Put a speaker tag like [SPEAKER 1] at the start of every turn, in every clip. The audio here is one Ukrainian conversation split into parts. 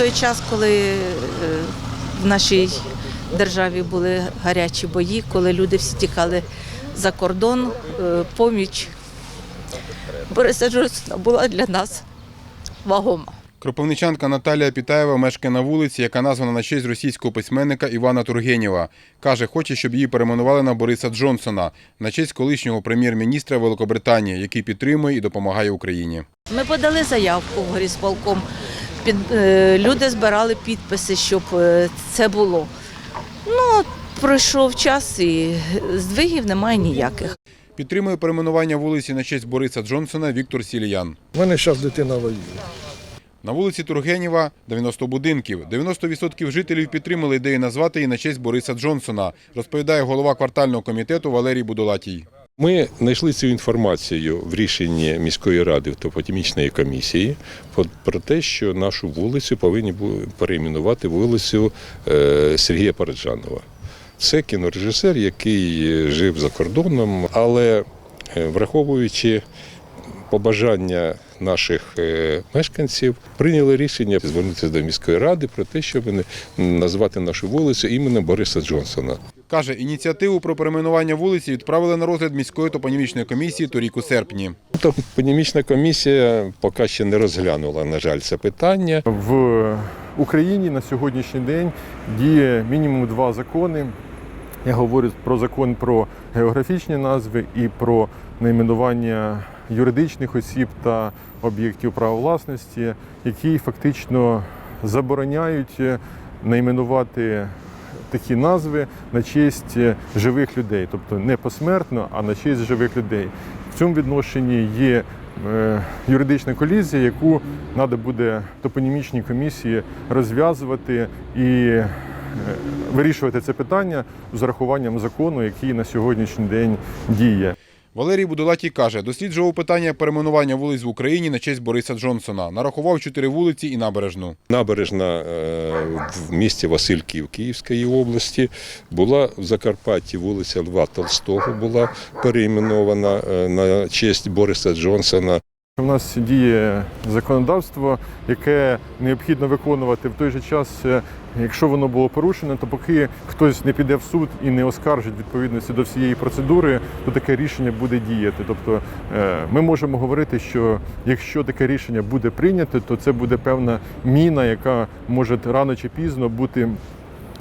[SPEAKER 1] той час, коли е, в нашій державі були гарячі бої, коли люди всі тікали за кордон, е, поміч Бориса Джонсона була для нас вагома.
[SPEAKER 2] Кропивничанка Наталія Пітаєва мешкає на вулиці, яка названа на честь російського письменника Івана Тургенєва. Каже, хоче, щоб її перейменували на Бориса Джонсона на честь колишнього прем'єр-міністра Великобританії, який підтримує і допомагає Україні.
[SPEAKER 1] Ми подали заявку в горісполком. Під, е, люди збирали підписи, щоб е, це було. Ну, пройшов час і здвигів немає ніяких.
[SPEAKER 2] Підтримує перейменування вулиці на честь Бориса Джонсона Віктор Сіліян.
[SPEAKER 3] У мене зараз дитина воює.
[SPEAKER 2] На вулиці Тургенєва 90 будинків. 90% жителів підтримали ідею назвати її на честь Бориса Джонсона, розповідає голова квартального комітету Валерій Будолатій.
[SPEAKER 4] Ми знайшли цю інформацію в рішенні міської ради топотімічної комісії про- те, що нашу вулицю повинні перейменувати вулицю е, Сергія Параджанова. Це кінорежисер, який жив за кордоном, але е, враховуючи побажання наших е, мешканців, прийняли рішення звернутися до міської ради про те, щоб назвати нашу вулицю іменем Бориса Джонсона.
[SPEAKER 2] Каже, ініціативу про перейменування вулиці відправили на розгляд міської топонімічної комісії торік у серпні.
[SPEAKER 4] Тобто Понімічна комісія поки ще не розглянула, на жаль, це питання.
[SPEAKER 5] В Україні на сьогоднішній день діє мінімум два закони. Я говорю про закон про географічні назви і про найменування юридичних осіб та об'єктів права власності, які фактично забороняють найменувати такі назви на честь живих людей, тобто не посмертно, а на честь живих людей. В цьому відношенні є е, юридична колізія, яку треба буде топонімічній комісії розв'язувати і е, вирішувати це питання з урахуванням закону, який на сьогоднішній день діє.
[SPEAKER 2] Валерій Будолаті каже, досліджував питання перейменування вулиць в Україні на честь Бориса Джонсона. Нарахував чотири вулиці і набережну.
[SPEAKER 4] Набережна е, в місті Васильків Київської області була в Закарпатті вулиця Льва Толстого була перейменована е, на честь Бориса Джонсона.
[SPEAKER 5] У нас діє законодавство, яке необхідно виконувати в той же час. е, Якщо воно було порушено, то поки хтось не піде в суд і не оскаржить відповідності до всієї процедури, то таке рішення буде діяти. Тобто е, ми можемо говорити, що якщо таке рішення буде прийнято, то це буде певна міна, яка може рано чи пізно бути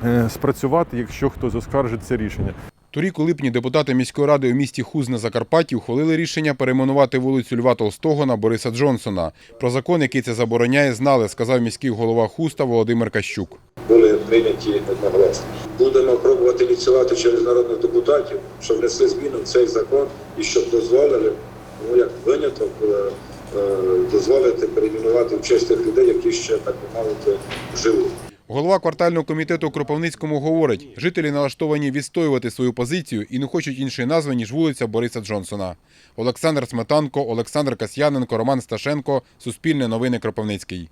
[SPEAKER 5] е, спрацювати, якщо хтось оскаржить це рішення.
[SPEAKER 2] Торік у липні депутати міської ради у місті Хуз на Закарпатті ухвалили рішення перейменувати вулицю Льва Толстого на Бориса Джонсона. Про закон, який це забороняє, знали, сказав міський голова Хуста Володимир Кащук.
[SPEAKER 6] були прийняті одноголосно. Будемо пробувати ініціювати через народних депутатів, щоб внесли зміни в цей закон і щоб дозволили, ну як виняток, е, е, дозволити перейменувати в честь тих людей, які ще так би мовити живуть.
[SPEAKER 2] Голова квартального комітету у Кропивницькому говорить, жителі налаштовані відстоювати свою позицію і не хочуть іншої назви, ніж вулиця Бориса Джонсона. Олександр Сметанко, Олександр Касьяненко, Роман Сташенко, Суспільне новини Кропивницький.